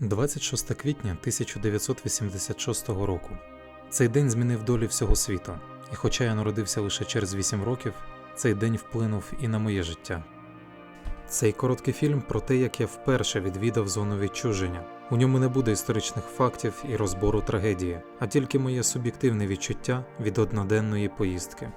26 квітня 1986 року. Цей день змінив долі всього світу, і хоча я народився лише через 8 років, цей день вплинув і на моє життя. Цей короткий фільм про те, як я вперше відвідав зону відчуження. У ньому не буде історичних фактів і розбору трагедії, а тільки моє суб'єктивне відчуття від одноденної поїздки.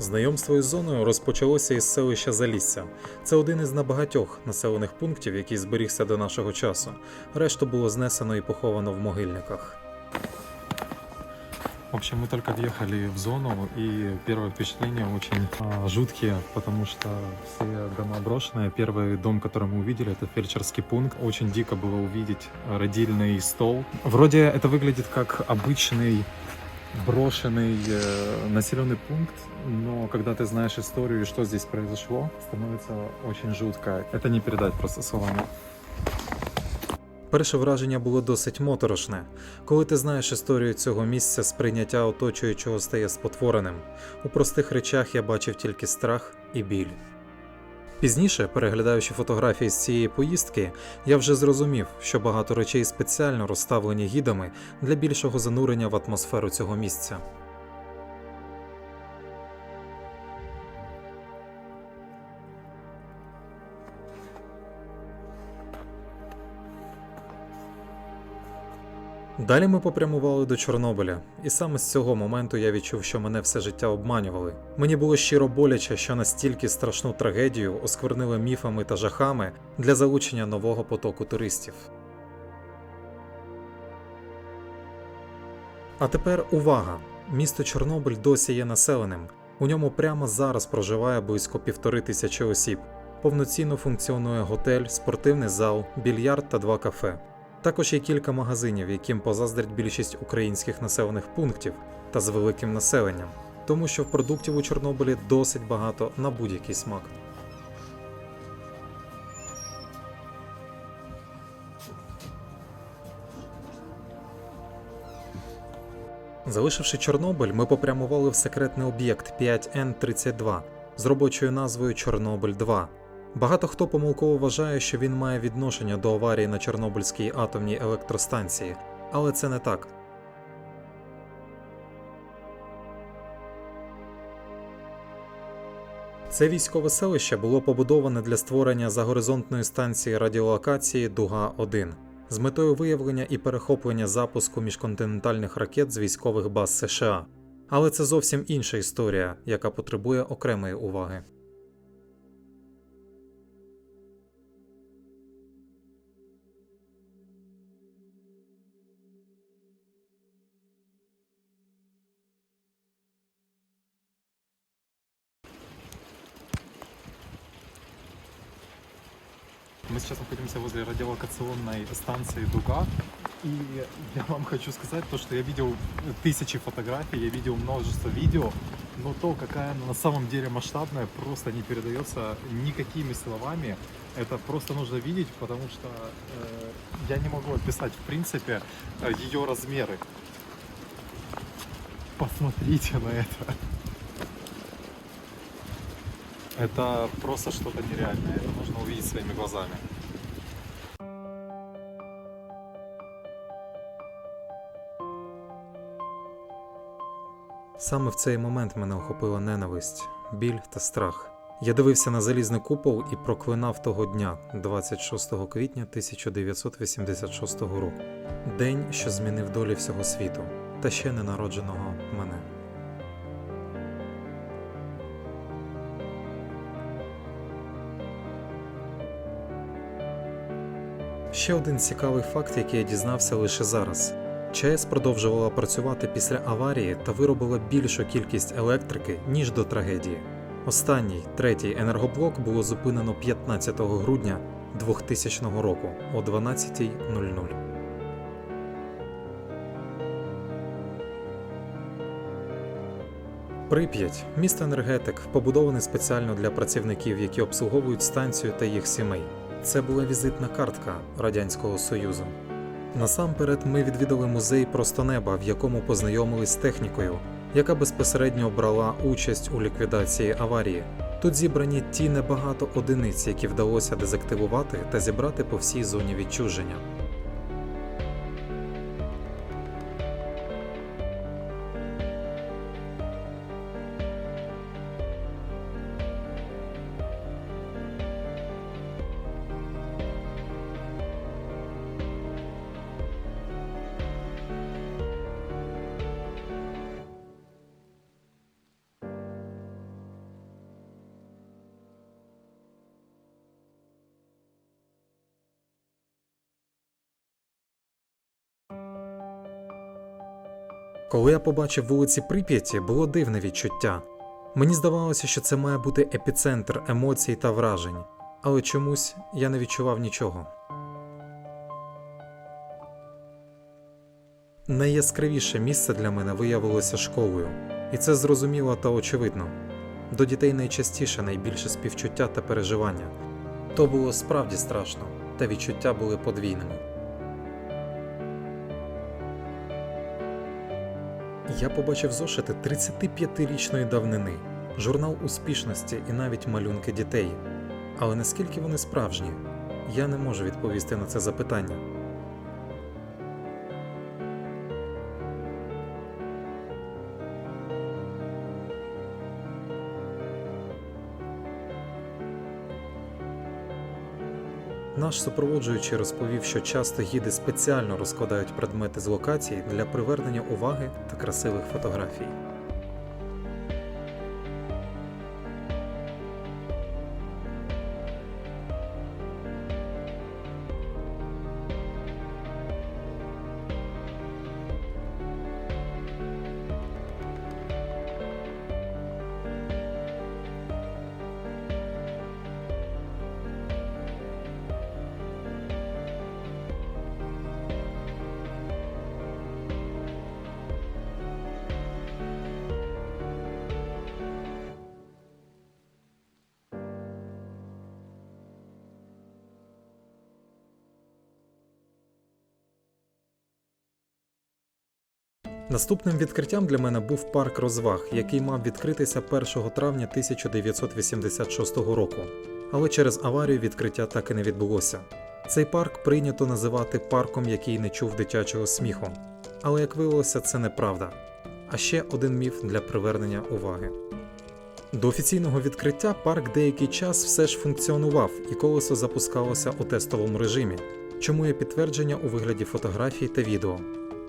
Знайомство із зоною розпочалося із селища Залісся. Це один із небагатьох населених пунктів, який зберігся до нашого часу. Решту було знесено і поховано в могильниках. В общем, мы только въехали в зону, и первое впечатление очень а, жуткие, потому что все дома брошенные. Первый дом, который мы увидели, это фельдшерский пункт. Очень дико было увидеть родильный стол. Вроде это выглядит как обычный брошенный э, населенный пункт, но когда ты знаешь историю и что здесь произошло, становится очень жутко. Это не передать просто словами. Перше враження було досить моторошне. Коли ти знаєш історію цього місця, сприйняття оточуючого стає спотвореним. У простих речах я бачив тільки страх і біль. Пізніше, переглядаючи фотографії з цієї поїздки, я вже зрозумів, що багато речей спеціально розставлені гідами для більшого занурення в атмосферу цього місця. Далі ми попрямували до Чорнобиля, і саме з цього моменту я відчув, що мене все життя обманювали. Мені було щиро боляче, що настільки страшну трагедію осквернили міфами та жахами для залучення нового потоку туристів. А тепер увага! Місто Чорнобиль досі є населеним. У ньому прямо зараз проживає близько півтори тисячі осіб. Повноцінно функціонує готель, спортивний зал, більярд та два кафе. Також є кілька магазинів, яким позаздрить більшість українських населених пунктів та з великим населенням, тому що продуктів у Чорнобилі досить багато на будь-який смак. Залишивши Чорнобиль, ми попрямували в секретний об'єкт 5N32 з робочою назвою Чорнобиль 2. Багато хто помилково вважає, що він має відношення до аварії на Чорнобильській атомній електростанції, але це не так. Це військове селище було побудоване для створення загоризонтної станції радіолокації Дуга-1 з метою виявлення і перехоплення запуску міжконтинентальних ракет з військових баз США. Але це зовсім інша історія, яка потребує окремої уваги. Мы сейчас находимся возле радиолокационной станции Дуга. И я вам хочу сказать то, что я видел тысячи фотографий, я видел множество видео, но то, какая она на самом деле масштабная, просто не передается никакими словами. Это просто нужно видеть, потому что э, я не могу описать, в принципе, э, ее размеры. Посмотрите на это. Это просто что-то нереальное. Это нужно увидеть своими глазами. Саме в цей момент мене охопила ненависть, біль та страх. Я дивився на залізний купол і проклинав того дня, 26 квітня 1986 року. День, що змінив долі всього світу, та ще ненародженого мене. Ще один цікавий факт, який я дізнався лише зараз. ЧАЕС продовжувала працювати після аварії та виробила більшу кількість електрики, ніж до трагедії. Останній, третій енергоблок було зупинено 15 грудня 2000 року о 12.00. Прип'ять місто енергетик, побудований спеціально для працівників, які обслуговують станцію та їх сімей. Це була візитна картка Радянського Союзу. Насамперед ми відвідали музей просто неба, в якому познайомились з технікою, яка безпосередньо брала участь у ліквідації аварії. Тут зібрані ті небагато одиниць, які вдалося дезактивувати та зібрати по всій зоні відчуження. Коли я побачив вулиці Прип'яті, було дивне відчуття. Мені здавалося, що це має бути епіцентр емоцій та вражень, але чомусь я не відчував нічого. Найяскравіше місце для мене виявилося школою, і це зрозуміло та очевидно. До дітей найчастіше найбільше співчуття та переживання. То було справді страшно, та відчуття були подвійними. Я побачив зошити 35-річної давнини, журнал успішності і навіть малюнки дітей. Але наскільки вони справжні, я не можу відповісти на це запитання. Наш супроводжуючий розповів, що часто гіди спеціально розкладають предмети з локацій для привернення уваги та красивих фотографій. Наступним відкриттям для мене був парк розваг, який мав відкритися 1 травня 1986 року. Але через аварію відкриття так і не відбулося. Цей парк прийнято називати парком, який не чув дитячого сміху. Але як виявилося, це неправда. А ще один міф для привернення уваги. До офіційного відкриття парк деякий час все ж функціонував і колесо запускалося у тестовому режимі, чому є підтвердження у вигляді фотографій та відео.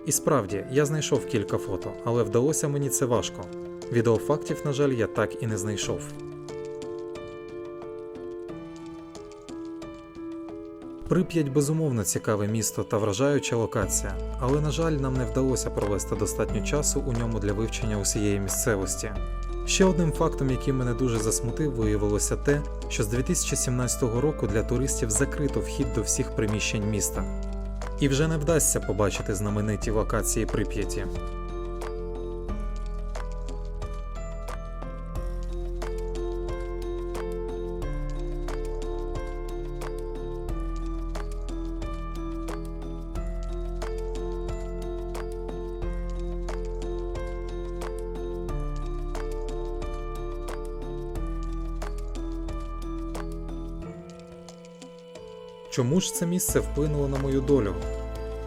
І справді, я знайшов кілька фото, але вдалося мені це важко. Відеофактів, на жаль, я так і не знайшов. Прип'ять безумовно цікаве місто та вражаюча локація, але, на жаль, нам не вдалося провести достатньо часу у ньому для вивчення усієї місцевості. Ще одним фактом, який мене дуже засмутив, виявилося те, що з 2017 року для туристів закрито вхід до всіх приміщень міста. І вже не вдасться побачити знамениті локації Прип'яті. Чому ж це місце вплинуло на мою долю?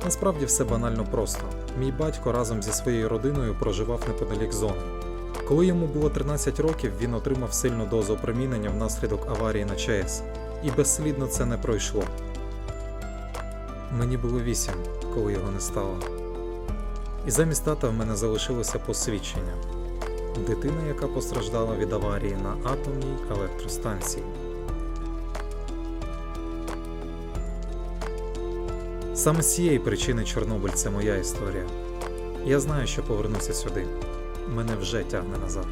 Насправді все банально просто. Мій батько разом зі своєю родиною проживав неподалік зони. Коли йому було 13 років, він отримав сильну дозу опромінення внаслідок аварії на ЧАЕС, і безслідно це не пройшло. Мені було 8, коли його не стало. І замість тата в мене залишилося посвідчення дитина, яка постраждала від аварії на атомній електростанції. Саме з цієї причини Чорнобиль це моя історія. Я знаю, що повернуся сюди. Мене вже тягне назад.